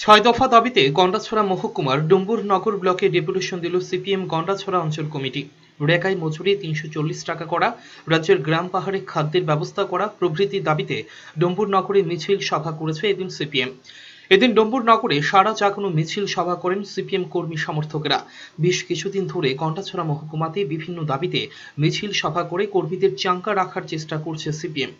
ছয় দফা দাবিতে গন্ডাছড়া মহকুমার ডুম্বুর নগর ব্লকে ডেপুটেশন দিল সিপিএম গন্ডাছড়া অঞ্চল কমিটি। রেকায় মজুরি তিনশো চল্লিশ টাকা করা, রাজ্যের গ্রাম পাহাড়ে খাদ্যের ব্যবস্থা করা প্রভৃতি দাবিতে ডুম্বুর নগরে মিছিল সভা করেছে এদিন সিপিএম। এদিন ডম্বুর নগরে সারা জাগানো মিছিল সভা করেন সিপিএম কর্মী সমর্থকেরা। বেশ কিছুদিন ধরে গন্ডাছড়া মহকুমাতে বিভিন্ন দাবিতে মিছিল সভা করে কর্মীদের চাঙ্কা রাখার চেষ্টা করছে সিপিএম।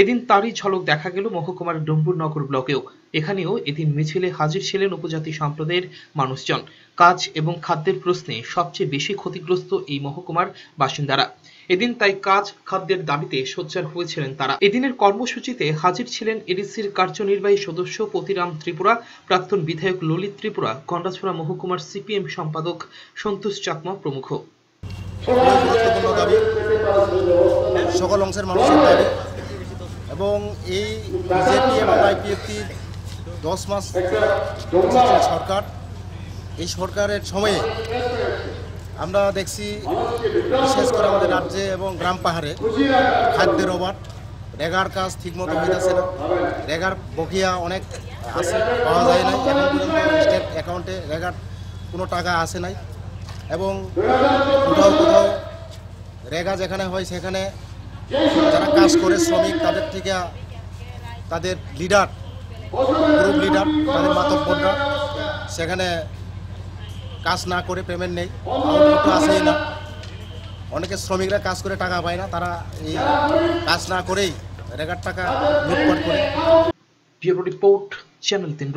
এদিন তারই ঝলক দেখা গেল মহকুমার ডম্বুর নগর ব্লকেও। এখানেও এদিন মিছিলে হাজির ছিলেন উপজাতি সম্প্রদায়ের মানুষজন। কাজ এবং খাদ্যের প্রশ্নে সবচেয়ে বেশি ক্ষতিগ্রস্ত এই মহকুমার বাসিন্দারা। এদিন তাই কাজ খাদ্যের দাবিতে সোচ্চার হয়েছিলেন তারা। এদিনের কর্মসূচিতে হাজির ছিলেন এডিসির কার্যনির্বাহী সদস্য পতিরাম ত্রিপুরা, প্রাক্তন বিধায়ক ললিত ত্রিপুরা গন্ডাছড়া মহকুমার সিপিএম সম্পাদক সন্তোষ চাকমা প্রমুখ। সকল অংশের মানুষের দাবি এবং এই বিজেপি এবং আইপিএফটির দশ মাস সরকার, এই সরকারের সময়ে আমরা দেখছি, বিশেষ করে আমাদের রাজ্যে এবং গ্রাম পাহাড়ে খাদ্যের অভাব। রেগার কাজ ঠিকমতো হইতেছে না। রেগার বকিয়া অনেক আছে, পাওয়া যায় না স্টেট অ্যাকাউন্টে রেগার কোনো টাকা আসে নাই। এবং কোথাও কোথাও রেগা যেখানে হয় সেখানে যারা কাজ করে, শ্রমিক, তাদের থেকে তাদের লিডার, গ্রুপ লিডার, তাদের মাতব্বররা সেখানে কাজ না করে পেমেন্ট নেই। আসেই না। অনেকে শ্রমিকরা কাজ করে টাকা পায় না, তারা এই কাজ না করেই রেগার টাকা লুটপাট করে। রিপোর্ট চ্যানেল তিন